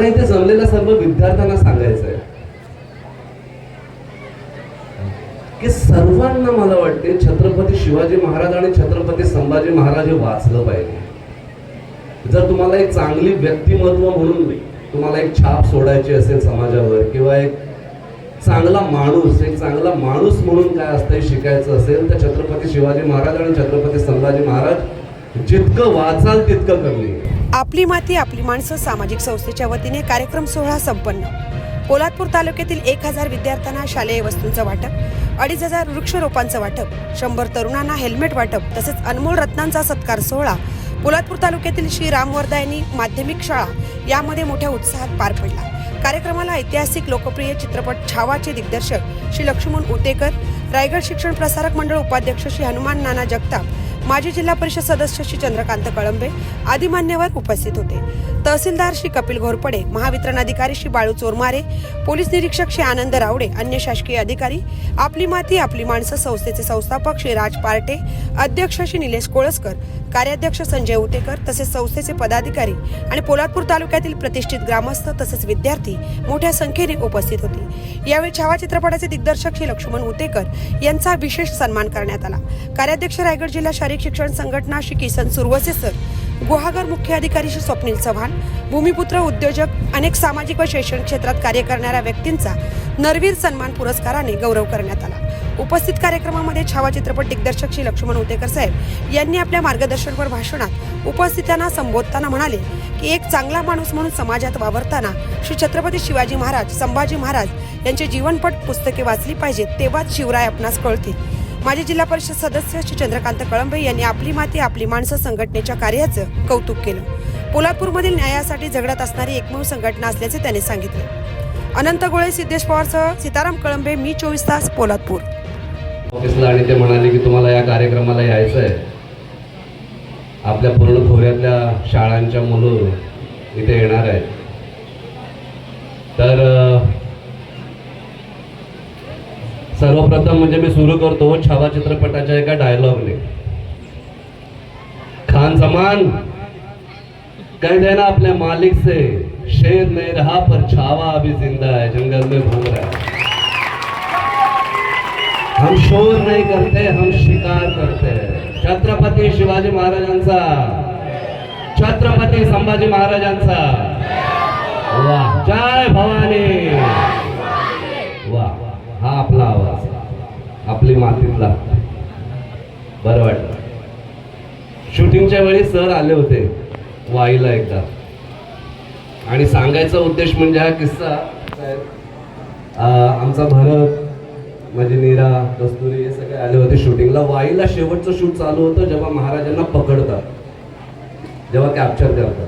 मला इथे जमलेल्या सर्व विद्यार्थ्यांना सांगायचं आहे की सर्वांना मला वाटते छत्रपती शिवाजी महाराज आणि छत्रपती संभाजी महाराज हे वाचलं पाहिजे. जर तुम्हाला एक चांगली व्यक्तिमत्व म्हणून तुम्हाला एक छाप सोडायची असेल समाजावर किंवा एक चांगला माणूस एक चांगला माणूस म्हणून काय असतं हे शिकायचं असेल तर छत्रपती शिवाजी महाराज आणि छत्रपती संभाजी महाराज जितकं वाचाल तितकं कमी. आहे आपली माती आपली माणसं सामाजिक संस्थेच्या वतीने कार्यक्रम सोहळा संपन्न. पोलादपूर तालुक्यातील एक हजार विद्यार्थ्यांना शालेय वस्तूंचं वाटप अडीच हजार वृक्षरोपांचं वाटप शंभर तरुणांना हेल्मेट वाटप तसेच अनमोल रत्नांचा सत्कार सोहळा पोलादपूर तालुक्यातील श्री रामवर्धायनी माध्यमिक शाळा यामध्ये मोठ्या उत्साहात पार पडला. कार्यक्रमाला ऐतिहासिक लोकप्रिय चित्रपट छावाचे दिग्दर्शक श्री लक्ष्मण उतेकर रायगड शिक्षण प्रसारक मंडळ उपाध्यक्ष श्री हनुमान नाना जगताप माजी जिल्हा परिषद सदस्य श्री चंद्रकांत कळंबे आदी मान्यवर उपस्थित होते. तहसीलदार श्री कपिल घोरपडे महावितरण अधिकारी श्री बाळू चोरमारे पोलीस निरीक्षक श्री आनंद रावडे अन्य शासकीय अधिकारी आपली माती आपली माणसं संस्थेचे संस्थापक श्री राज पार्टे अध्यक्ष श्री निलेश कोळसकर कार्याध्यक्ष संजय उतेकर तसेच संस्थेचे पदाधिकारी आणि पोलादपूर तालुक्यातील प्रतिष्ठित ग्रामस्थ तसेच विद्यार्थी मोठ्या संख्येने उपस्थित होते. यावेळी छावा चित्रपटाचे दिग्दर्शक श्री लक्ष्मण उतेकर यांचा विशेष सन्मान करण्यात आला. कार्याध्यक्ष रायगड जिल्हा शारीरिक शिक्षण संघटना श्री किसन सुरवसे सर. गुहागर मुख्य अधिकारी श्री स्वप्नील चव्हाण भूमिपुत्र उद्योजक अनेक सामाजिक व शैक्षणिक क्षेत्रात कार्य करणाऱ्या व्यक्तींचा नरवीर सन्मान पुरस्काराने गौरव करण्यात आला. उपस्थित कार्यक्रमामध्ये छावा चित्रपट दिग्दर्शक श्री लक्ष्मण उतेकर साहेब यांनी आपल्या मार्गदर्शनपर भाषणात उपस्थितांना संबोधताना म्हणाले की एक चांगला माणूस म्हणून समाजात वावरताना श्री छत्रपती शिवाजी महाराज संभाजी महाराज यांचे जीवनपट पुस्तके वाचली पाहिजेत तेव्हाच शिवराय आपणास कळतील. माजी जिल्हा परिषद सदस्य श्री चंद्रकांत कळंबे यांनी आपली माती आपली माणसं संघटनेच्या कार्याचं कौतुक केलं. पोलादपूरमधील न्यायासाठी झगडत असणारी एकमेव संघटना असल्याचे त्यांनी सांगितले. अनंत गोळे सिद्धेश पवारसह सीताराम कळंबे मी चोवीस तास पोलादपूर. ऑफिसला आणि ते म्हणाले की तुम्हाला या कार्यक्रमाला यायचं आहे आपल्या पूर्ण खोऱ्यातल्या शाळांच्या मुलं इथे येणार आहेत. तर सर्वप्रथम म्हणजे मी सुरू करतो छावा चित्रपटाच्या एका डायलॉगने खान समान कह देना अपने मालिक से शेर नहीं रहा पर छावा अभी जिंदा है जंगल में घूम रहा है। हम शोर नहीं करते हम शिकार करते हैं। छत्रपती शिवाजी महाराजांचा। छत्रपती संभाजी महाराजांचा। वाह जय भवानी। वा हा आपला आवाज आपली मातीतला. बरं वाटलं. शूटिंगच्या वेळी सर आले होते वाईला एकदा. आणि सांगायचा उद्देश म्हणजे हा किस्सा आमचा भरत म्हणजे नीरा कस्तुरी हे सगळे आले होते शूटिंगला. वाईला शेवटचं शूट चालू होतं जेव्हा महाराजांना पकडतात जेव्हा कॅप्चर करतात.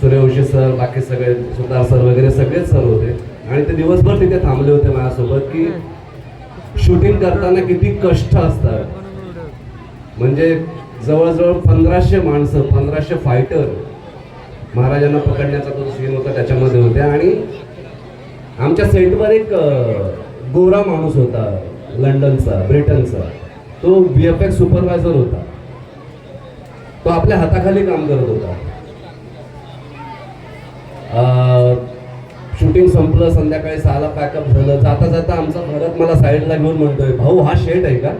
सूर्यवंशी सर बाकी सगळे सुतार सर वगैरे सगळेच सर होते. आणि ते दिवसभर तिथे थांबले होते माझ्यासोबत की शूटिंग करताना किती कष्ट असतात. म्हणजे जवळजवळ पंधराशे माणसं पंधराशे फायटर महाराजांना पकडण्याचा तो सीन होता त्याच्यामध्ये होते. आणि आमच्या सेटवर एक गोरा माणूस होता लंडनचा ब्रिटनचा. तो बी एफ एक्स सुपरवायझर होता. तो आपल्या हाताखाली काम करत होता. शूटिंग संपलं संध्याकाळी सहाला पॅकअप झालं. जाता जाता आमचा भरत मला साईडला घेऊन म्हणतोय भाऊ हा शेट आहे का?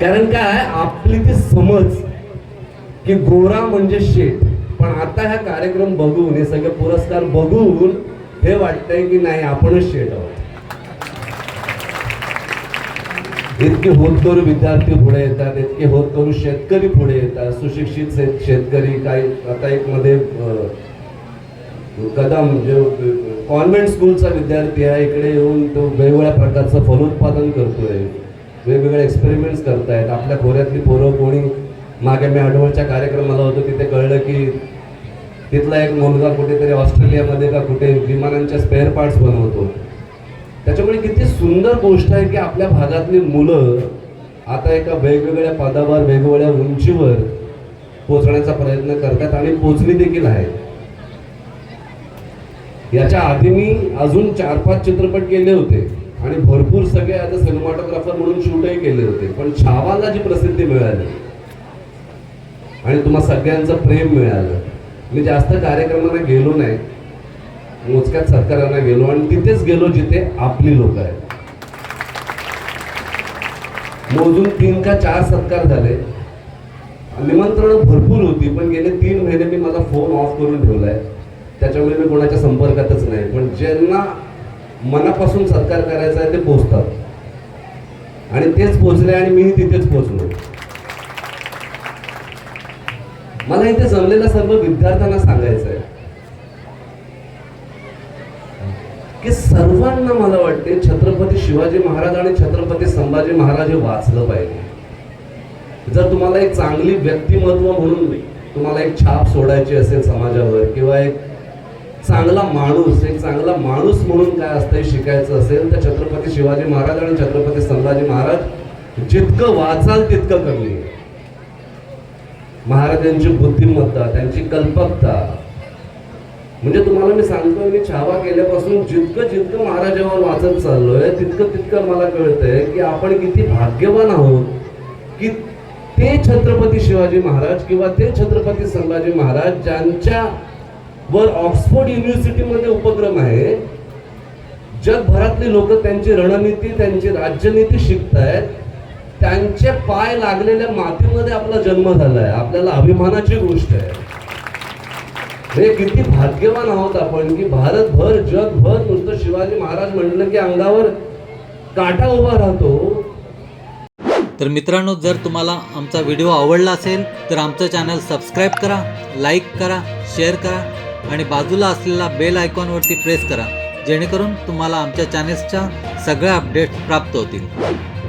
कारण काय आपली ती समज की गोरा म्हणजे शेट. पण आता हा कार्यक्रम बघून हे सगळे पुरस्कार बघून हे वाटतंय की नाही आपणच शेट आहोत. इतके होतकरू विद्यार्थी पुढे येतात इतके होतकरू शेतकरी पुढे येतात. सुशिक्षित शेतकरी काही आता एक मध्ये कदम जो कॉन्व्हेंट स्कूलचा विद्यार्थी आहे इकडे येऊन तो वेगवेगळ्या प्रकारचं फलोत्पादन करतोय. वेगवेगळे एक्सपेरिमेंट्स करतायत. आपल्या खोऱ्यातली पोरं कोणी मागे मी अडवळच्या कार्यक्रमाला होतो तिथे कळलं की तिथला एक मुलगा कुठेतरी ऑस्ट्रेलियामध्ये का कुठे विमानांच्या स्पेअर पार्ट्स बनवतो. त्याच्यामुळे किती सुंदर गोष्ट आहे की आपल्या भागातली मुलं आता एका वेगवेगळ्या पदावर वेगवेगळ्या उंचीवर पोचण्याचा प्रयत्न करतात आणि पोचली देखील आहेत याच्या आधी मी अजून चार पाच चित्रपट केले होते आणि भरपूर सगळे आता अ सिनेमाटोग्राफर म्हणून शूटही केले होते. पण छावाला जी प्रसिद्धी मिळाली आणि तुम्हा सगळ्यांचं प्रेम मिळालं. मी जास्त कार्यक्रमांना गेलो नाही. मोजक्यात सत्कारांना गेलो आणि तिथेच गेलो जिथे आपली लोक आहेत. मोजून तीन का चार सत्कार झाले. निमंत्रण भरपूर होती पण गेले तीन महिने मी माझा फोन ऑफ करून ठेवलाय. त्याच्यामुळे मी कोणाच्या संपर्कातच नाही. पण ज्यांना मनापासून सत्कार करायचा आहे ते पोचतात आणि तेच पोचले आणि मीही तिथेच पोचलो मला इथे जमलेल्या सर्व विद्यार्थ्यांना सांगायचं आहे की सर्वांना मला वाटते छत्रपती शिवाजी महाराज आणि छत्रपती संभाजी महाराज हे वाचलं पाहिजे. जर तुम्हाला एक चांगली व्यक्तिमत्व म्हणून तुम्हाला एक छाप सोडायची असेल समाजावर किंवा एक चांगला माणूस एक चांगला माणूस म्हणून काय असतं हे शिकायचं असेल तर छत्रपती शिवाजी महाराज आणि छत्रपती संभाजी महाराज जितकं वाचाल तितकं कमी महाराजांची बुद्धिमत्ता त्यांची कल्पकता म्हणजे तुम्हाला मी सांगतोय मी छावा केल्यापासून जितकं जितकं महाराजांवर वाचत चाललोय तितकं तितकं मला कळतंय की आपण किती भाग्यवान आहोत की ते छत्रपती शिवाजी महाराज किंवा ते छत्रपती संभाजी महाराज ज्यांच्या वर ऑक्सफोर्ड युनिव्हर्सिटीमध्ये उपक्रम आहे. जगभरातली लोक त्यांची रणनीती त्यांची राज्यनीती शिकतायत. त्यांचे पाय लागलेल्या मातीमध्ये आपला जन्म झालाय. आपल्याला अभिमानाची गोष्ट आहे. हे किती भाग्यवान आहोत आपण की भारतभर जगभर नुसतं शिवाजी महाराज म्हटलं की अंगावर काटा उभा राहतो. तर मित्रांनो जर तुम्हाला आमचा व्हिडिओ आवडला असेल तर आमचं चॅनल सबस्क्राईब करा लाईक करा शेअर करा आणि बाजूला असलेला बेल आयकॉनवरती प्रेस करा जेणेकरून तुम्हाला आमच्या चॅनेल्सच्या सगळ्या अपडेट्स प्राप्त होतील.